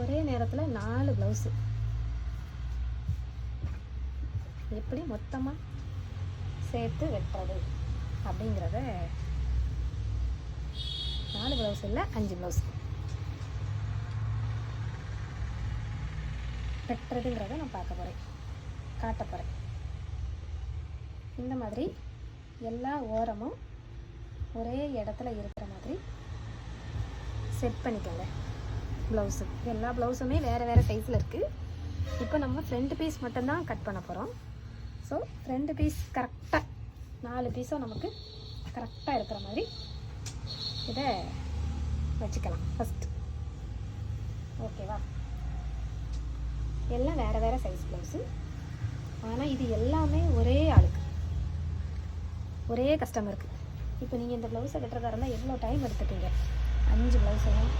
ஒரே நேரத்தில் நாலு ப்ளவுஸு எப்படி மொத்தமாக சேர்த்து வெட்டுறது அப்படிங்கிறத நாலு ப்ளவுஸ் இல்லை அஞ்சு ப்ளவுஸ் வெட்டுறதுங்கிறத நான் பார்க்க போகிறேன் காட்ட போகிறேன் இந்த மாதிரி எல்லா ஓரமும் ஒரே இடத்துல இருக்கிற மாதிரி செட் பண்ணிக்கோங்க. ப்ளவுஸு எல்லா ப்ளவுஸுமே வேறு வேறு சைஸில் இருக்குது இப்போ நம்ம ஃப்ரண்ட் பீஸ் மட்டும்தான் கட் பண்ண போகிறோம் ஸோ ஃப்ரண்ட் பீஸ் கரெக்டாக நாலு பீஸும் நமக்கு கரெக்டாக இருக்கிற மாதிரி இதை வச்சுக்கலாம் ஃபஸ்ட்டு ஓகேவா எல்லாம் வேறு வேறு சைஸ் ப்ளவுஸு ஆனால் இது எல்லாமே ஒரே ஆளுக்கு. ஒரே கஸ்டமருக்கு இப்போ நீங்கள் இந்த ப்ளவுஸை கட்டுறதா இருந்தால் எவ்வளோ டைம் எடுத்துப்பீங்க? அஞ்சு ப்ளவுஸையும்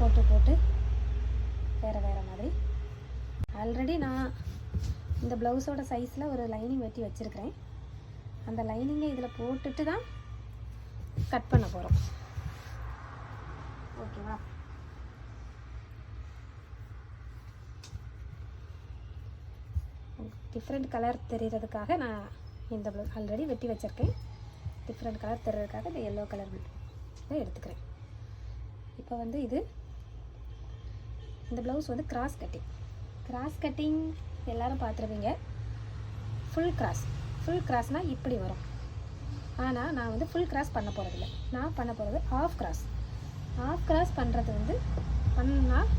போட்டு போட்டு வேறு வேறு மாதிரி. ஆல்ரெடி நான் இந்த ப்ளவுஸோட சைஸில் ஒரு லைனிங் வெட்டி வச்சுருக்கிறேன். அந்த லைனிங்கை இதில் போட்டுட்டு தான் கட் பண்ண போகிறோம் ஓகேவா டிஃப்ரெண்ட் கலர் தெரிகிறதுக்காக நான் இந்த ப்ளவு ஆல்ரெடி வெட்டி வச்சுருக்கேன். டிஃப்ரெண்ட் கலர் தெரிகிறதுக்காக இந்த எல்லோ கலர் எடுத்துக்கிறேன். இப்போ வந்து இது இந்த ப்ளவுஸ் வந்து கிராஸ் கட்டிங் கிராஸ் கட்டிங் எல்லாரும் பார்த்துருவீங்க ஃபுல் கிராஸ் ஃபுல் கிராஸ்னால் இப்படி வரும். ஆனால் நான் வந்து ஃபுல் கிராஸ் பண்ண போகிறதில்ல நான் பண்ண போகிறது ஆஃப் கிராஸ் ஆஃப் கிராஸ் பண்ணுறது வந்து பண்ணால்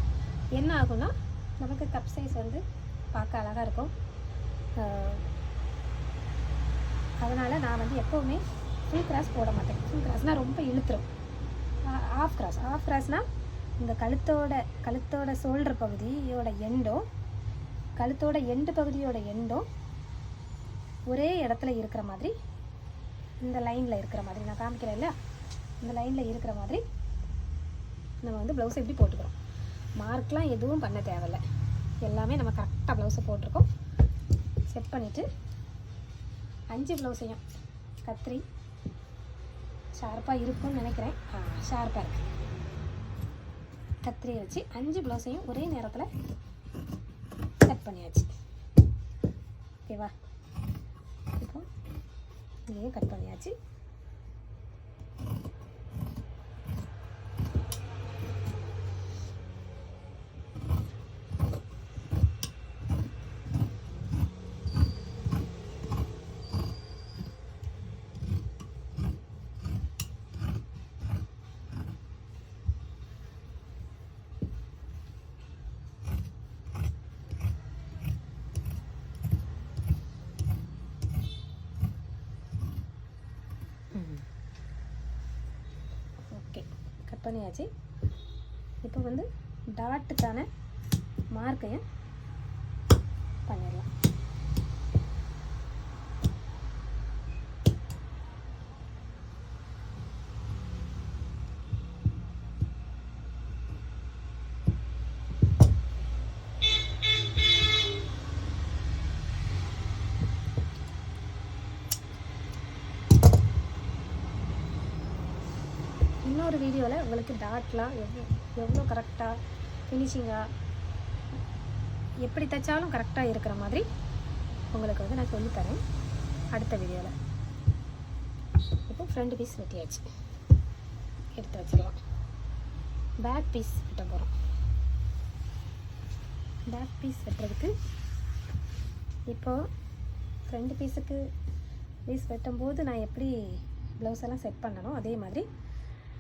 என்ன ஆகும்னா நமக்கு கப் சைஸ் வந்து பார்க்க அழகாக இருக்கும். அதனால் நான் வந்து எப்போவுமே ஃபுல் கிராஸ் போட மாட்டேன். ஃபுல் கிராஸ்னால் ரொம்ப இழுத்துரும். ஆஃப் கிராஸ் ஆஃப் கிராஸ்னால் இந்த கழுத்தோட கழுத்தோட சோல்டர் பகுதியோட எண்டும் கழுத்தோட எண்டு பகுதியோட எண்டும் ஒரே இடத்துல இருக்கிற மாதிரி இந்த லைனில் இருக்கிற மாதிரி நான் காமிக்கிறேன் இல்லையா? இந்த லைனில் இருக்கிற மாதிரி நம்ம வந்து ப்ளவுஸை எப்படி போட்டுக்கிறோம்? மார்க்லாம் எதுவும் பண்ண தேவையில்ல. எல்லாமே நம்ம கரெக்டாக ப்ளவுஸை போட்டிருக்கோம். செட் பண்ணிவிட்டு அஞ்சு ப்ளவுஸையும் கத்திரி ஷார்ப்பாக இருக்கும்னு நினைக்கிறேன். ஆ ஷார்ப்பாக இருக்குது கத்திரியை வச்சு அஞ்சு ப்ளவுஸையும் ஒரே நேரத்தில் கட் பண்ணியாச்சு. ஓகேவா இப்போ இதையும் கட் பண்ணியாச்சு ஓகே கட் பண்ணியாச்சு. இப்போ வந்து டாட்டுக்கான மார்க்கையும் பண்ணிடலாம். இன்னொரு வீடியோவில் உங்களுக்கு டாட்லாம் எவ்வளோ எவ்வளோ கரெக்டாக ஃபினிஷிங்காக எப்படி தைச்சாலும் கரெக்டாக இருக்கிற மாதிரி உங்களுக்கு வந்து நான் சொல்லித்தரேன் அடுத்த வீடியோவில் இப்போ ஃப்ரண்ட் பீஸ் வெட்டியாச்சு. எடுத்து வச்சிடலாம் பேக் பீஸ் வெட்ட போகிறோம் பேக் பீஸ் வெட்டுறதுக்கு இப்போது ஃப்ரண்ட் பீஸுக்கு பீஸ் வெட்டும்போது நான் எப்படி ப்ளவுஸ் எல்லாம் செட் பண்ணனோ அதே மாதிரி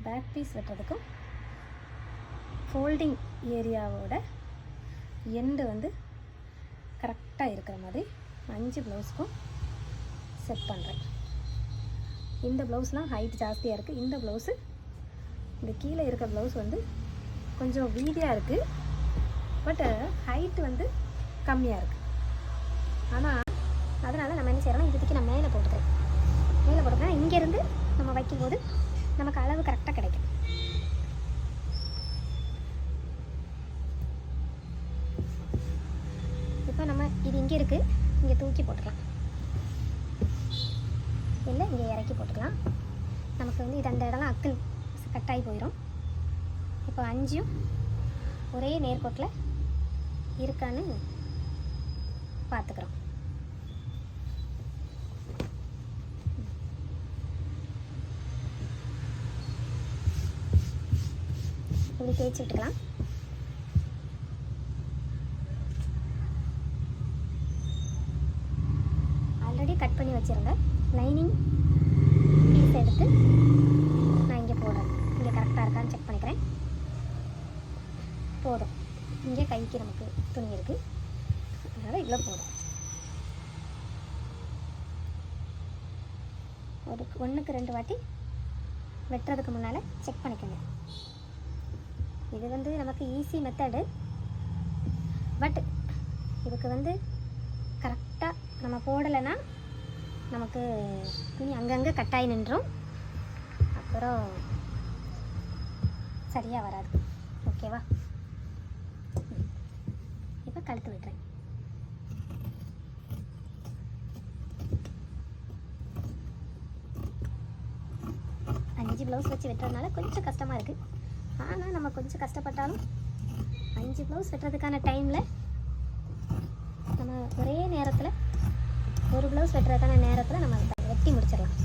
பேக் பீஸ் வெட்டுறதுக்கும் ஃபோல்டிங் ஏரியாவோட எண்டு வந்து கரெக்டாக இருக்கிற மாதிரி அஞ்சு ப்ளவுஸ்க்கும் செட் பண்ணுறேன் இந்த ப்ளவுஸ்லாம் ஹைட் ஜாஸ்தியாக இருக்குது இந்த ப்ளவுஸு இந்த கீழே இருக்க ப்ளவுஸ் வந்து கொஞ்சம் வீதியாக இருக்குது பட்டு ஹைட் வந்து கம்மியாக இருக்குது ஆனால் அதனால் நம்ம என்ன செய்கிறோம்னா இதுக்கு நான் மேலே போட்டுக்கிறேன். மேலே போட்டுக்கிறேன் இங்கேருந்து நம்ம வைக்கும்போது நமக்கு அளவு கரெக்டாக கிடைக்கும். இப்போ நம்ம இது இங்கே இருக்குது இங்கே தூக்கி போட்டுக்கலாம். இல்லை இங்கே இறக்கி போட்டுக்கலாம். நமக்கு வந்து இது அந்த இடம்லாம் அக்கல் கட்டாகி போயிடும் இப்போ அஞ்சும் ஒரே நேர்கோட்டில் இருக்கான்னு பார்த்துக்குறோம். இப்படி தேய்ச்சி விட்டுக்கலாம் ஆல்ரெடி கட் பண்ணி வச்சுருங்க. லைனிங் பீஸ் எடுத்து நான் இங்கே போடுறேன். இங்கே கரெக்டாக இருக்கான்னு செக் பண்ணிக்கிறேன். போதும். இங்கே கைக்கு நமக்கு துணி இருக்குது அதனால் இவ்வளோ போதும். ஒரு ஒன்றுக்கு ரெண்டு வாட்டி வெட்டுறதுக்கு முன்னால் செக் பண்ணிக்கோங்க. இது வந்து நமக்கு ஈஸி மெத்தடு பட் இதுக்கு வந்து கரெக்டாக நம்ம போடலைன்னா நமக்கு துணி அங்கங்கே கட்டாயி நின்றும். அப்புறம் சரியாக வராது. ஓகேவா இப்போ கழுத்து விட்டுறேன். அஞ்சு ப்ளவுஸ் வச்சு வெட்டுறதுனால கொஞ்சம் கஷ்டமாக இருக்குது ஆனால் நம்ம கொஞ்சம் கஷ்டப்பட்டாலும் அஞ்சு ப்ளவுஸ் வெட்டுறதுக்கான டைமில் நம்ம ஒரே நேரத்தில் ஒரு ப்ளவுஸ் வெட்டுறதுக்கான நேரத்தில் நம்ம அதை வெட்டி முடிச்சிடலாம்.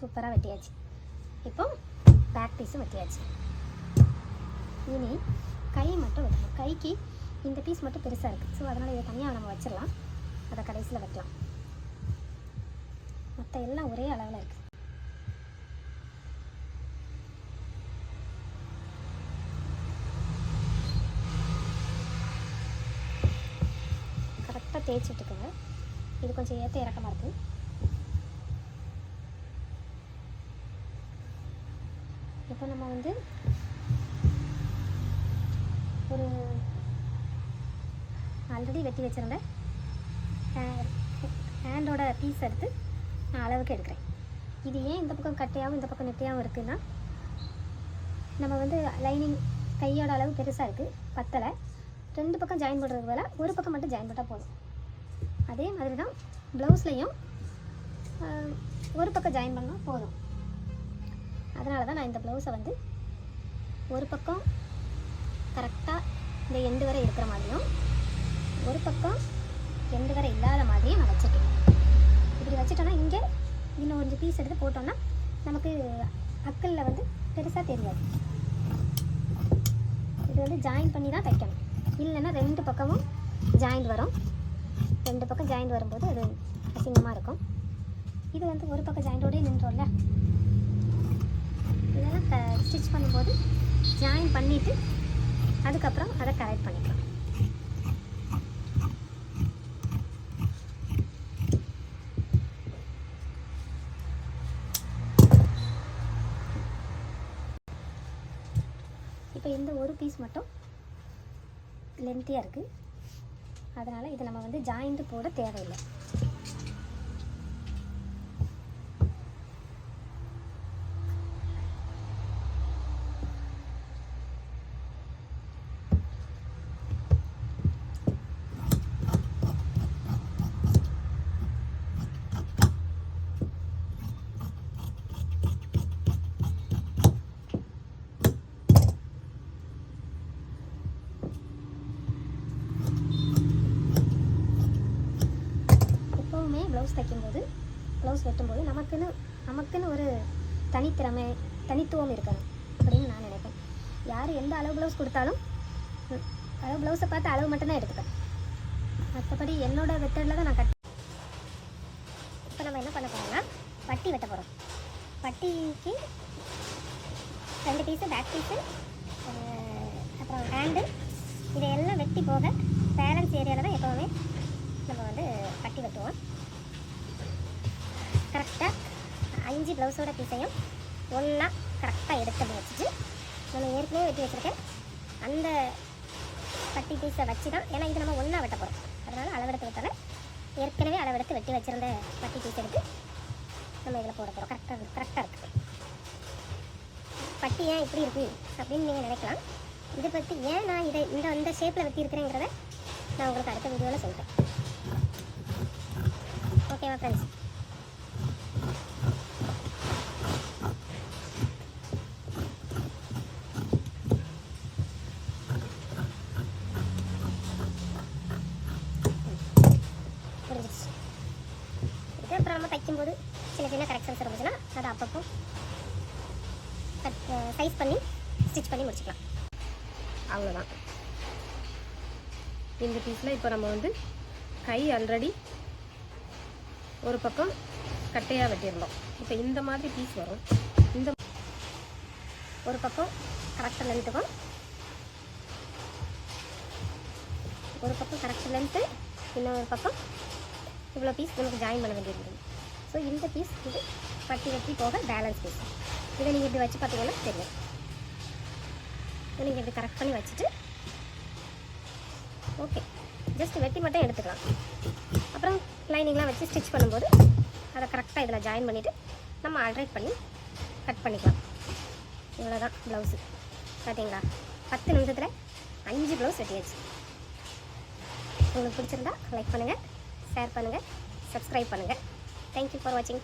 சூப்பராக வெட்டியாச்சு. இப்போ பேக் பீஸும் வெட்டியாச்சு. இனி கை மட்டும் வெட்டணும். கைக்கு இந்த பீஸ் மட்டும் பெருசாக இருக்குது ஸோ அதனால் இதை தனியாக நம்ம வச்சிடலாம். அதை கடைசியில் வைக்கலாம் மற்ற எல்லாம் ஒரே அளவில் இருக்குது கரெக்டாக தேய்ச்சிட்டுக்குங்க இது கொஞ்சம் ஏற்ற இறக்கமாக இருக்குது இப்போ நம்ம வந்து ஒரு ஆல்ரெடி வெட்டி வச்சுருந்த ஹேண்டோட பீஸ் எடுத்து நான் அளவுக்கு எடுக்கிறேன். இது ஏன் இந்த பக்கம் கட்டையாகவும் இந்த பக்கம் நெட்டையாகவும் இருக்குதுன்னா நம்ம வந்து லைனிங் கையோட அளவு பெருசாக இருக்குது பத்தலை. ரெண்டு பக்கம் ஜாயின் பண்ணுறதுக்கு பதிலாக ஒரு பக்கம் மட்டும் ஜாயின் பண்ணால் போதும். அதே மாதிரி தான் ப்ளவுஸ்லேயும் ஒரு பக்கம் ஜாயின் பண்ணால் போதும். அதனால தான் நான் இந்த ப்ளவுஸை வந்து ஒரு பக்கம் கரெக்டாக இந்த எண்டு வரை இருக்கிற மாதிரியும் ஒரு பக்கம் எண்டு வரை இல்லாத மாதிரியும் நான் வச்சுருக்கேன் இப்படி வச்சுட்டோன்னா இங்கே இன்னும் கொஞ்சம் பீஸ் எடுத்து போட்டோம்னா நமக்கு அக்கலில் வந்து பெருசாக தெரியாது. இது வந்து ஜாயின் பண்ணி தான் தைக்கணும். இல்லைன்னா ரெண்டு பக்கமும் ஜாயிண்ட் வரும். ரெண்டு பக்கம் ஜாயிண்ட் வரும்போது அது அசிங்கமாக இருக்கும். இது வந்து ஒரு பக்கம் ஜாயிண்டோடய நின்றோம்ல? ஸ்டிச் பண்ணும்போது ஜாயின் பண்ணிவிட்டு அதுக்கப்புறம் அதை கரெக்ட் பண்ணிக்கலாம். இப்போ இந்த ஒரு பீஸ் மட்டும் லென்த்தியாக இருக்குது அதனால் இதை நம்ம வந்து ஜாயிண்ட்டு போட தேவையில்லை எப்போவுமே ப்ளவுஸ் தைக்கும்போது ப்ளவுஸ் வெட்டும்போது நமக்குன்னு நமக்குன்னு ஒரு தனித்திறமை தனித்துவம் இருக்கணும் அப்படின்னு நான் நினைப்பேன். யார் எந்த அளவு ப்ளவுஸ் கொடுத்தாலும் அளவு ப்ளவுஸை பார்த்து அளவு மட்டும்தான் எடுத்துப்பேன். மற்றபடி என்னோட மெத்தடில் தான் நான் கட் இப்போ நம்ம என்ன பண்ண போகிறோம்னா பட்டி வெட்ட போகிறோம் பட்டிக்கு ரெண்டு பீஸு பேக் பீஸு அப்புறம் ஹேண்டு இதையெல்லாம் வெட்டி போக பேலன்ஸ் ஏரியாவில் தான் எப்போவுமே நம்ம வந்து பட்டி வெட்டுவோம். இஞ்சி ப்ளவுஸோட பீஸையும் ஒன்றா கரெக்டாக எடுத்து அப்படி வச்சுட்டு நம்ம ஏற்கனவே வெட்டி வச்சுருக்கேன். அந்த பட்டி பீஸை வச்சு தான் ஏன்னா இது நம்ம ஒன்றா வெட்ட போகிறோம் அதனால் அளவெடுத்து வெட்டால ஏற்கனவே அளவெடுத்து வெட்டி வச்சிருந்த பட்டி பீஸ் எடுத்து நம்ம இதில் போட போகிறோம் கரெக்டாக கரெக்டாக இருக்குது பட்டி ஏன் இப்படி இருக்குது அப்படின்னு நீங்கள் நினைக்கலாம். இதை பற்றி ஏன் நான் இதை இந்த இந்த ஷேப்பில் வெட்டியிருக்கிறேங்கிறத நான் உங்களுக்கு அடுத்த வீடியோவில் சொல்கிறேன் ஓகேவா ஃப்ரெண்ட்ஸ் புரிஞ்சிச்சு இது அப்புறம் நம்ம தைக்கும்போது சின்ன சின்ன கரெக்ஷன்ஸ் இருந்துச்சுன்னா அதை அப்பப்போ கட் சைஸ் பண்ணி ஸ்டிச் பண்ணி முடிச்சுக்கலாம். அவ்வளோதான் இந்த பீஸில் இப்போ நம்ம வந்து கை ஆல்ரெடி ஒரு பக்கம் கட்டையாக வெட்டியிருந்தோம் இப்போ இந்த மாதிரி பீஸ் வரும். இந்த ஒரு பக்கம் கரெக்டாக லென்த்துக்கும் ஒரு பக்கம் கரெக்ட் லென்த்து இன்னொரு பக்கம் இவ்வளோ பீஸ் நமக்கு ஜாயின் பண்ண வேண்டியிருந்தது ஸோ இந்த பீஸ் இது பட்டி வெட்டி போக பேலன்ஸ் பீஸ் இதை நீங்கள் இப்படி வச்சு பார்த்தீங்கன்னா தெரியும். இதை நீங்கள் இப்படி கரெக்ட் பண்ணி வச்சுட்டு ஓகே ஜஸ்ட் வெட்டி மட்டும் எடுத்துக்கலாம். அப்புறம் லைனிங்லாம் வச்சு ஸ்டிச் பண்ணும்போது அதை கரெக்டாக இதில் ஜாயின் பண்ணிவிட்டு நம்ம ஆல்ட்ரேட் பண்ணி கட் பண்ணிக்கலாம். இவ்வளோதான் ப்ளவுஸு பார்த்தீங்களா? பத்து நிமிஷத்தில் அஞ்சு ப்ளவுஸ் வெட்டியாச்சு. உங்களுக்கு பிடிச்சிருந்தா லைக் பண்ணுங்கள் ஷேர் பண்ணுங்கள் சப்ஸ்கிரைப் பண்ணுங்கள் தேங்க்யூ ஃபார் வாட்சிங்